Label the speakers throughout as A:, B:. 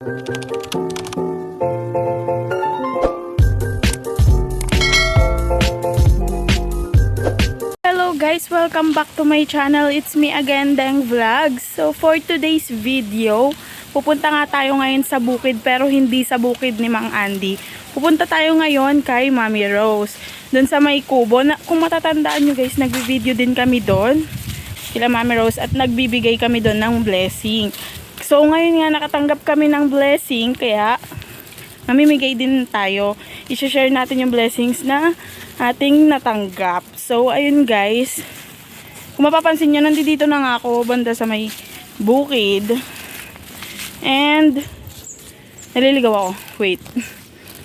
A: Hello guys, welcome back to my channel. It's me again, Deng Vlogs. So for today's video, pupunta nga tayo ngayon sa bukid pero hindi sa bukid ni Mang Andy. Pupunta tayo ngayon kay Mami Rose. Doon sa may kubo. Na, kung matatandaan nyo guys, nagbi-video din kami doon. Kila Mami Rose at nagbibigay kami doon ng blessing. So ngayon nga nakatanggap kami ng blessing kaya mamimigay din tayo. I-share natin yung blessings na ating natanggap. So, ayun guys. Kung mapapansin nyo, nandito na nga ako banda sa may bukid. And, naliligaw ako. Wait.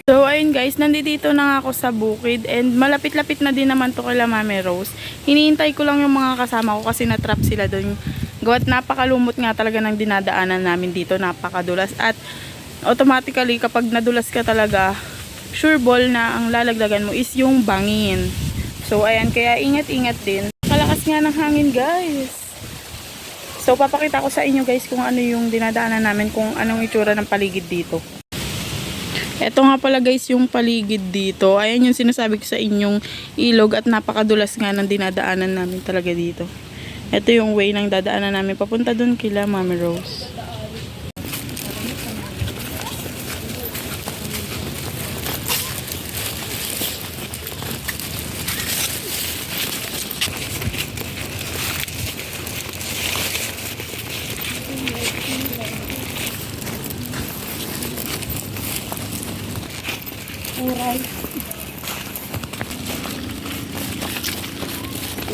A: So, ayun guys, nandito na ako sa bukid and malapit-lapit na din naman to kila Mami Rose. Hinihintay ko lang yung mga kasama ko kasi natrap sila doon. Gawat napakalumot nga talaga ng dinadaanan namin dito, napakadulas. At automatically kapag nadulas ka talaga, sure ball na ang lalagdagan mo is yung bangin. So, ayan, kaya ingat-ingat din. Kalakas nga ng hangin, guys. So, papakita ko sa inyo, guys, kung ano yung dinadaanan namin, kung anong itsura ng paligid dito. Ito nga pala, guys, yung paligid dito. Ayan yung sinasabi ko sa inyong ilog at napakadulas nga ng dinadaanan namin talaga dito. Ito yung way ng dadaanan namin papunta dun kila Mami Rose.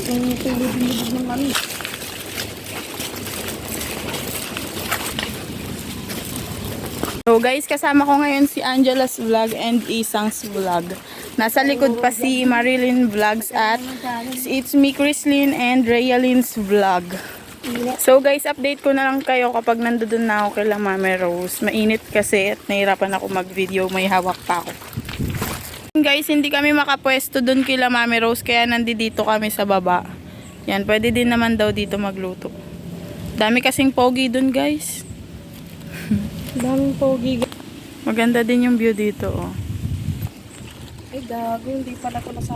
B: Ang tulog-lubog ng mami.
A: So guys, kasama ko ngayon si Angela's Vlog and Isang's Vlog. Nasa likod pa si Marilyn Vlogs at it's me, Chrislyn and Rayalyn's Vlog. So guys, update ko na lang kayo kapag nandoon na ako kay Mami Rose. Mainit kasi at nahirapan ako mag-video, may hawak pa ako. Guys, hindi kami makapwesto doon kila Mami Rose kaya nandito kami sa baba. Yan, pwede din naman daw dito magluto. Dami kasing pogi doon guys.
B: Daming pogi.
A: Maganda din yung view dito, oh.
B: Ay, gago. Hindi pala ko nasa...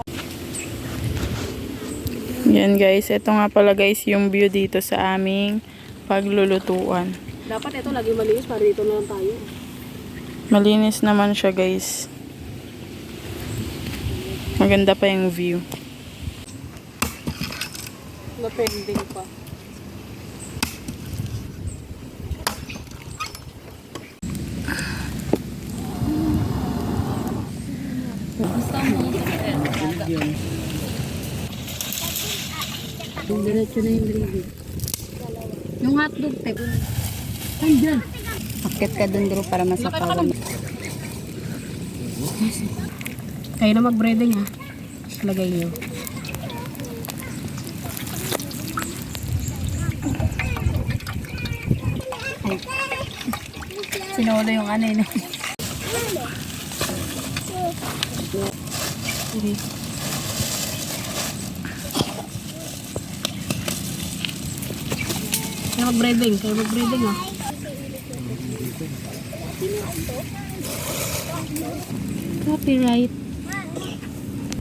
A: Yan guys, ito nga pala guys yung view dito sa aming paglulutuan.
B: Dapat ito lagi malinis para dito na lang tayo.
A: Malinis naman siya guys. Maganda pa yung view.
B: Na-pending pa. Diretso na yung gravy. Yung hotdog, te. Andyan.
C: Akit ka dun bro para masapawan.
B: Kayo na mag-breading ha. Lagay niyo.
C: Sinolo yung ano yun.
B: Kayo mag-breading. Kayo mag-breading ha.
C: Copyright.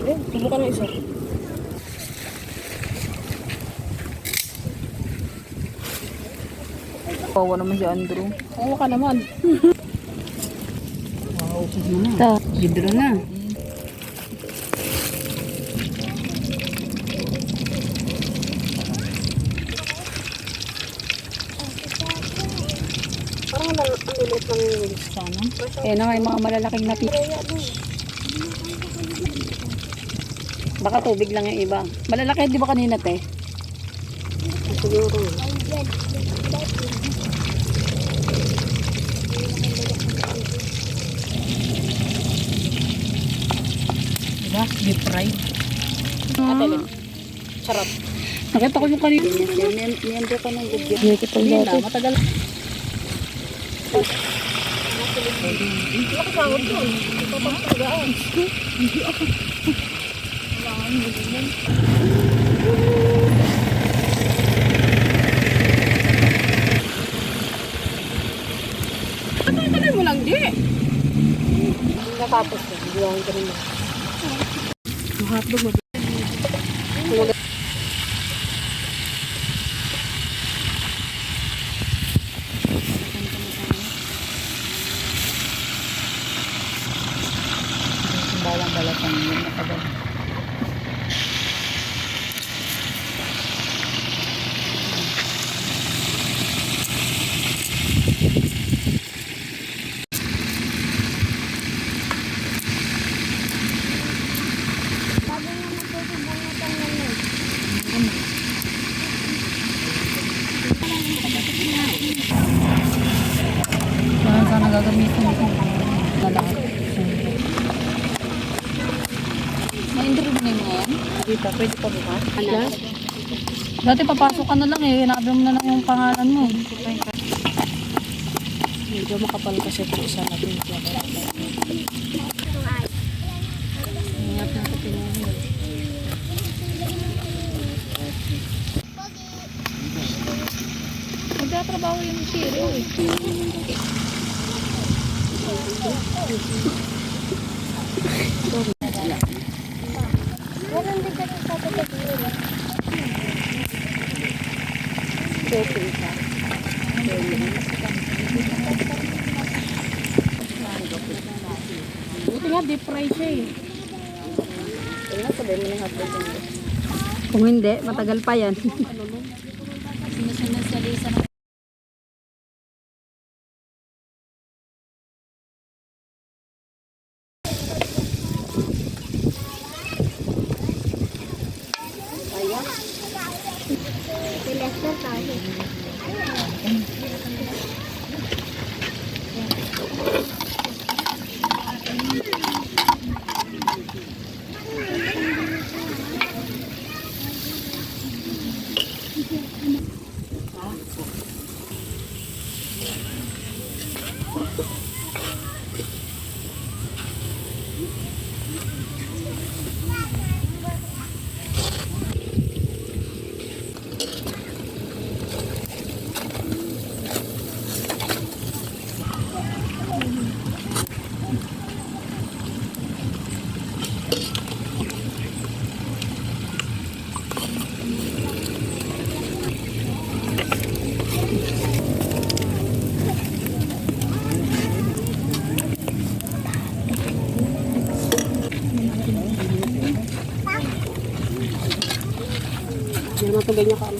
B: Sabi, subukan ng isa.
C: Pawa naman si Andrew.
B: Oo ka naman.
C: Ito. Gidro na.
B: Parang ang lilit ng sana.
C: Eh na may mga malalaking napi. Baka tubig lang yung iba. Malalaki di ba kanina te?
B: Siguro. Diba? Deep fried. Ate, Lin. Sarap.
C: Nakita ko yung kanina. Miyembro ka ng gubyo. Beautiful
B: Hindi na,
C: dati.
B: matagal. Nakasahod ko. Ito pa talagaan. Ano mo lang, di? Natapos ko. Hindi ako ganun. Ang hotdog mo.
C: Balang balatan yun. Nakabal. Yung mga yan?
B: Dito, pwede pa bukas? Ano?
C: Dati papasok ka na lang eh. Hinabi mo na lang yung pangalan mo.
B: Medyo makapal kasi ito isa natin. Ingat na ito pinuhin.
C: Magtatrabaho yung Shiro eh.
B: Buti nga, deep fry siya eh.
C: Kung hindi, matagal pa yan.
B: Hindi naman ito ganyan ka.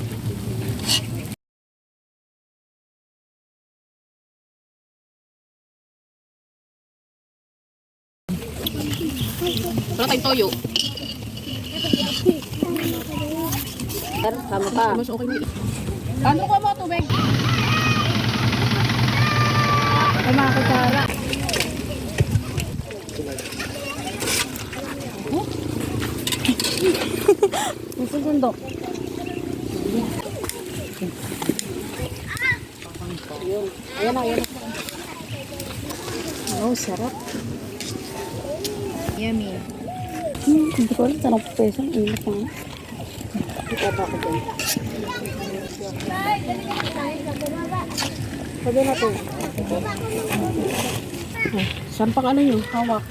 B: Wala tayong toyo.
C: Pero, tama pa.
B: Mas okay na Ano ka mo tubig?
C: Ay, mga kutsara. Susundok.
B: Ayan na, ayan na. Oh, sarap. Yummy.
C: Hmm, hindi ko alam saan ako peso. Ang init na.
B: Itapa ko dyan. Sabi na to. Saan pang ano yun? Hawak.